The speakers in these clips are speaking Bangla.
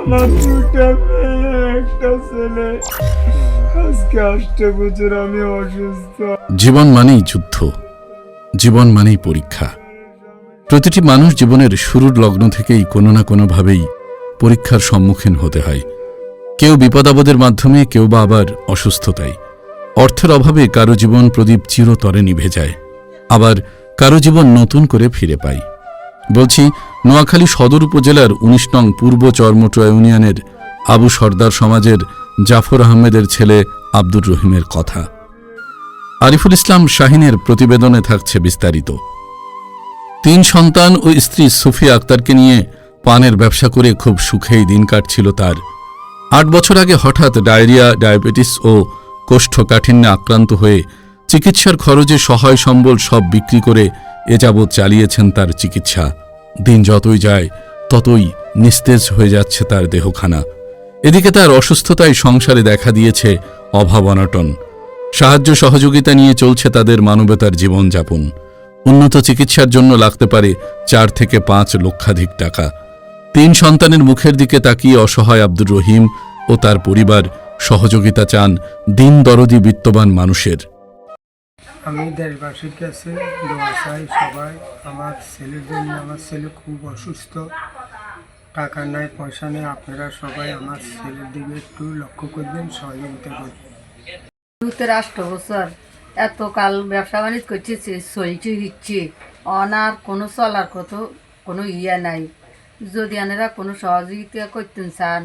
আমার দুটা একটা ছেলে আজকে বছর আমি অসুস্থ জীবন মানেই যুদ্ধ, জীবন মানেই পরীক্ষা। প্রতিটি মানুষ জীবনের শুরুর লগ্ন থেকেই কোনো না কোনোভাবেই পরীক্ষার সম্মুখীন হতে হয়। কেউ বিপদাবদের মাধ্যমে, কেউ বা আবার অসুস্থতায়। অর্থের অভাবে কারও জীবন প্রদীপ চিরতরে নিভে যায়, আবার কারও জীবন নতুন করে ফিরে পায়। বলছি নোয়াখালী সদর উপজেলার উনিশ নং পূর্ব চরমটুয়া ইউনিয়নের আবু সর্দার সমাজের জাফর আহমেদের ছেলে আব্দুর রহিমের কথা। আরিফুল ইসলাম শাহিনের প্রতিবেদনে থাকছে বিস্তারিত। তিন সন্তান ও স্ত্রী সুফিয়া আক্তারকে নিয়ে পানের ব্যবসা করে খুব সুখেই দিন কাটছিল তার। আট বছর আগে হঠাৎ ডায়রিয়া, ডায়াবেটিস ও কোষ্ঠকাঠিন্যে আক্রান্ত হয়ে চিকিৎসার খরচে সহায় সম্বল সব বিক্রি করে এ যাবৎ চালিয়েছেন তার চিকিৎসা। দিন যতই যায়, ততই নিস্তেজ হয়ে যাচ্ছে তার দেহখানা। এদিকে তার অসুস্থতায় সংসারে দেখা দিয়েছে অভাব অনটন সাহায্য সহযোগিতা নিয়ে চলছে তাদের মানবতার জীবনযাপন। উন্নত চিকিৎসার জন্য লাগতে পারে চার থেকে পাঁচ লক্ষাধিক টাকা। তিন সন্তানের মুখের দিকে তাকিয়ে অসহায় আব্দুর রহিম ও তার পরিবার সহযোগিতা চান দিন দরদি বিত্তবান মানুষের। আমি দেশবাসীর কাছে দোয়া চাই সবাই। আমার ছেলের জন্য আমার ছেলে খুব অসুস্থ। টাকা নাই, পয়সা নেই, আপনারা সবাই আমার ছেলের দিকে একটু লক্ষ্য করবেন, সহযোগিতা করবেন। দুতে রাষ্ট্র বছর এত কাল ব্যবসা বাণিজ্য করতেছে, চলছে দিচ্ছে অনার কোনো চলার কত, কোনো ইয়ে নাই। যদি এনারা কোনো সহযোগিতা করতেন চান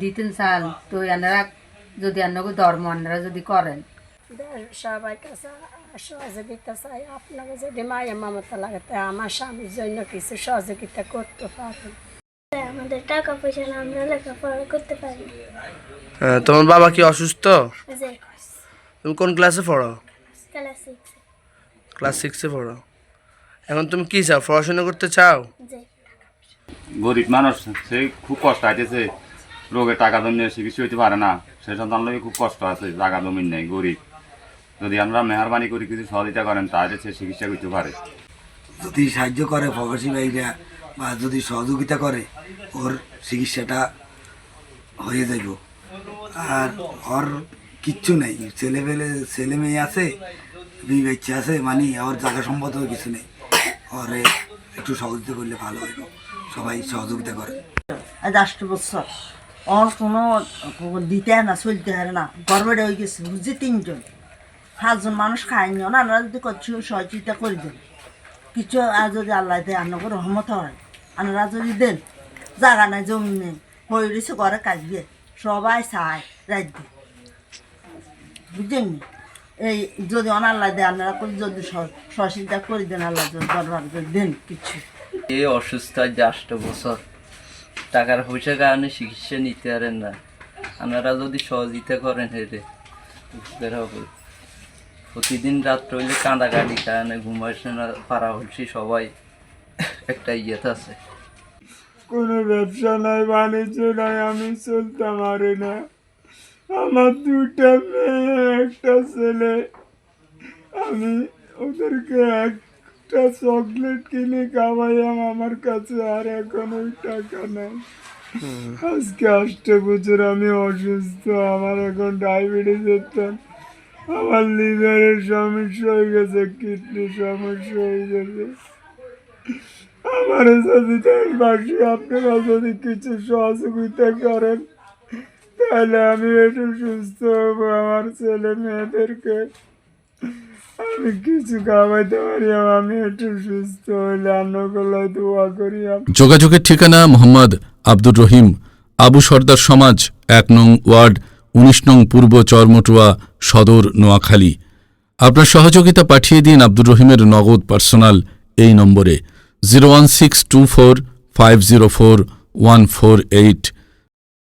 দিতেন চান তো এনারা যদি আনাকে ধর্ম, এনারা যদি করেন। সবাই কাছে সহযোগিতা চাই আপনাকে যদি মায়ের মমতা লাগাতে আমার স্বামীর জন্য কিছু সহযোগিতা করতে পারেন আমাদের টাকা পয়সা না আমরা লেখাপড়া করতে পারি হ্যাঁ, তোমার বাবা কি অসুস্থ? তুমি কোন ক্লাসে পড়ো? ক্লাস সিক্স পড়ো। এখন তুমি কি চাও পড়াশোনা করতে চাও? গরিব মানুষ সে খুব কষ্ট আইতেছে রোগের টাকা জন্য চিকিৎসা হইতে পারে না। সেই সন্তান খুব কষ্ট আছে জায়গা জমিন নেই গরিব। যদি আমরা মেহরবানি করি কিছু সহযোগিতা করেন তাহলে সে চিকিৎসা করতে পারে। যদি সাহায্য করে প্রবাসী ভাইরা বা যদি সহযোগিতা করে ওর চিকিৎসাটা হয়ে যাইব। আর ওর কিচ্ছু নেই। ছেলে পেলে ছেলে মেয়ে আছে দুই বাচ্চা আছে মানে ওর জায়গা সম্পদ কিছু নেই। ওরে একটু সহযোগিতা করলে ভালো হইব। সবাই সহযোগিতা করে। আষ্ট বছর। ওর কোনো দিতে হয় না চলতে হয় না। গর্বের হয়ে গেছে। বুঝছি তিনজন। পাঁচজন মানুষ খায়নি ওনারা যদি করছি সহযোগিতা করে দেন কিছু আর যদি আল্লাহ দেয় আন্নকে রহমত হয়। আনারা যদি দেন, জায়গা নাই, জমি নেই হয়ে রয়েছে, ঘরে কাজবে সবাই চায় রাত দিয়ে বুঝলেন এই যদি অনাল্লাহ দেয় আপনারা করে যদি সহ- সহযোগিতা করে দেন, আল্লাহ দরবার দেন কিছু। এই অসুস্থ আজ আষ্ট বছর। টাকার পয়সার কারণে চিকিৎসা নিতে পারেন না। আপনারা যদি সহযোগিতা করেন উপকার হবে প্রতিদিন রাত্র হইলে কাঁদাকাটি কারণে ঘুমাইছে না পারা হচ্ছে সবাই একটা ইয়েতে আছে। কোনো ব্যবসা নাই বাণিজ্য নাই আমি চলতে পারি না। আমার দুটা মেয়ে একটা ছেলে। আমি ওদেরকে একটা চকলেট কিনে খাওয়াইলাম আমার কাছে আর এখন ওই টাকা নাই। আজকে আষ্টে বছর আমি অসুস্থ আমার এখন ডায়াবেটিস আমার লিভারের সমস্যা হয়ে গেছে, কিডনির সমস্যা হয়ে গেছে। আমার যদি দেশবাসী আপনারা যদি কিছু সহযোগিতা করেন, তাহলে আমি একটু সুস্থ হব আমার ছেলে মেয়েদেরকে। আমি কিছু খাওয়াইতে পারি, আমি একটু সুস্থ হইলে অন্নগুলোয় দোয়া করি। যোগাযোগের ঠিকানা মোহাম্মদ আব্দুর রহিম, আবু সর্দার সমাজ, এক নং ওয়ার্ড উনিশ নং পূর্ব চরমটুয়া সদর নোয়াখালী। আপনার সহযোগিতা পাঠিয়ে দিন আব্দুর রহিমের নগদ পার্সোনাল এই নম্বরে। Zero one six two four five zero four one four eight.